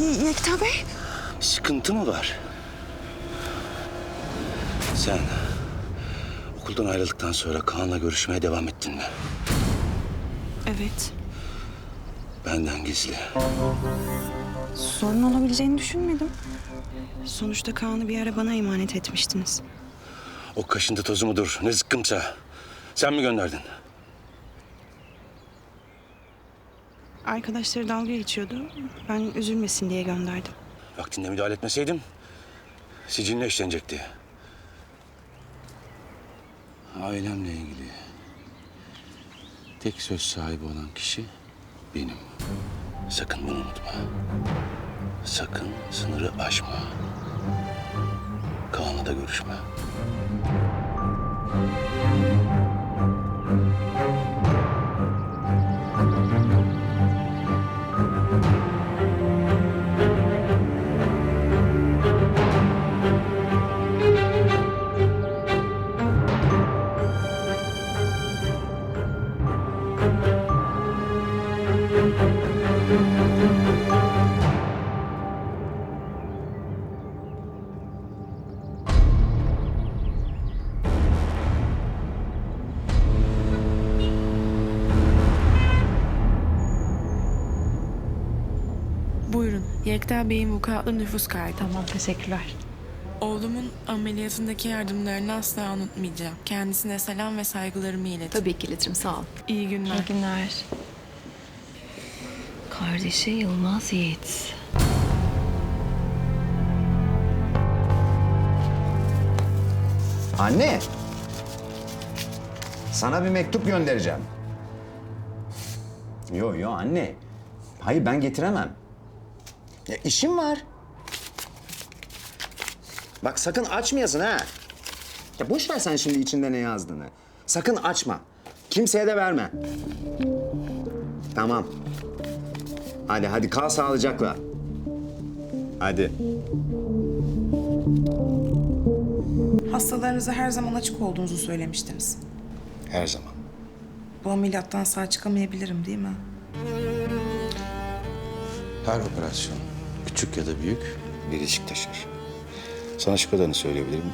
Kartal Bey. Sıkıntı mı var? Sen okuldan ayrıldıktan sonra Kaan'la görüşmeye devam ettin mi? Evet. Benden gizli. Sorun olabileceğini düşünmedim. Sonuçta Kaan'ı bir ara bana emanet etmiştiniz. O kaşıntı tozu mudur, ne zıkkımsa. Sen mi gönderdin? Arkadaşları dalga geçiyordu. Ben üzülmesin diye gönderdim. Vaktinde müdahale etmeseydim sicilinle işlenecekti. Ailemle ilgili tek söz sahibi olan kişi benim. Sakın bunu unutma. Sakın sınırı aşma. Kaan'la da görüşme. Buyurun. Yekta Bey'in vukuatlı nüfus kaydı. Tamam teşekkürler. Oğlumun ameliyatındaki yardımlarını asla unutmayacağım. Kendisine selam ve saygılarımı iletin. Tabii ki iletirim sağ ol. İyi günler. İyi günler. Kardeşi Yılmaz Yiğit. Anne. Sana bir mektup göndereceğim. Yo yo anne. Hayır ben getiremem. Ya işim var. Bak sakın açmayasın ha. Ya boş ver sen şimdi içinde ne yazdığını. Sakın açma. Kimseye de verme. Tamam. Hadi hadi kal sağlıcakla. Hadi. Hastalarınıza her zaman açık olduğunuzu söylemiştiniz. Her zaman. Bu ameliyattan sağ çıkamayabilirim değil mi? Her operasyon küçük ya da büyük bir risk taşır. Sana şu kadarını söyleyebilirim.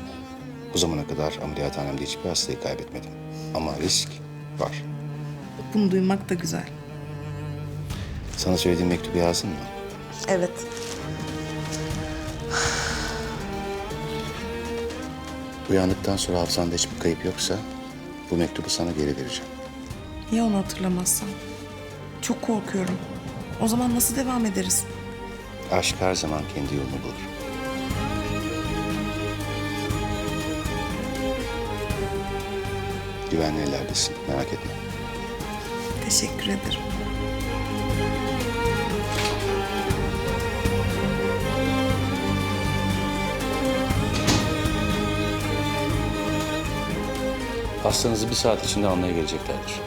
Bu zamana kadar ameliyathanemde hiçbir hastayı kaybetmedim. Ama risk var. Bunu duymak da güzel. Sana söylediğim mektubu yazdın mı? Evet. Uyandıktan sonra hafızanda hiçbir kayıp yoksa bu mektubu sana geri vereceğim. Ya onu hatırlamazsam? Çok korkuyorum. O zaman nasıl devam ederiz? Aşk her zaman kendi yolunu bulur. Güvenli ellerdesin, merak etme. Teşekkür ederim. Hastanızı bir saat içinde almaya geleceklerdir.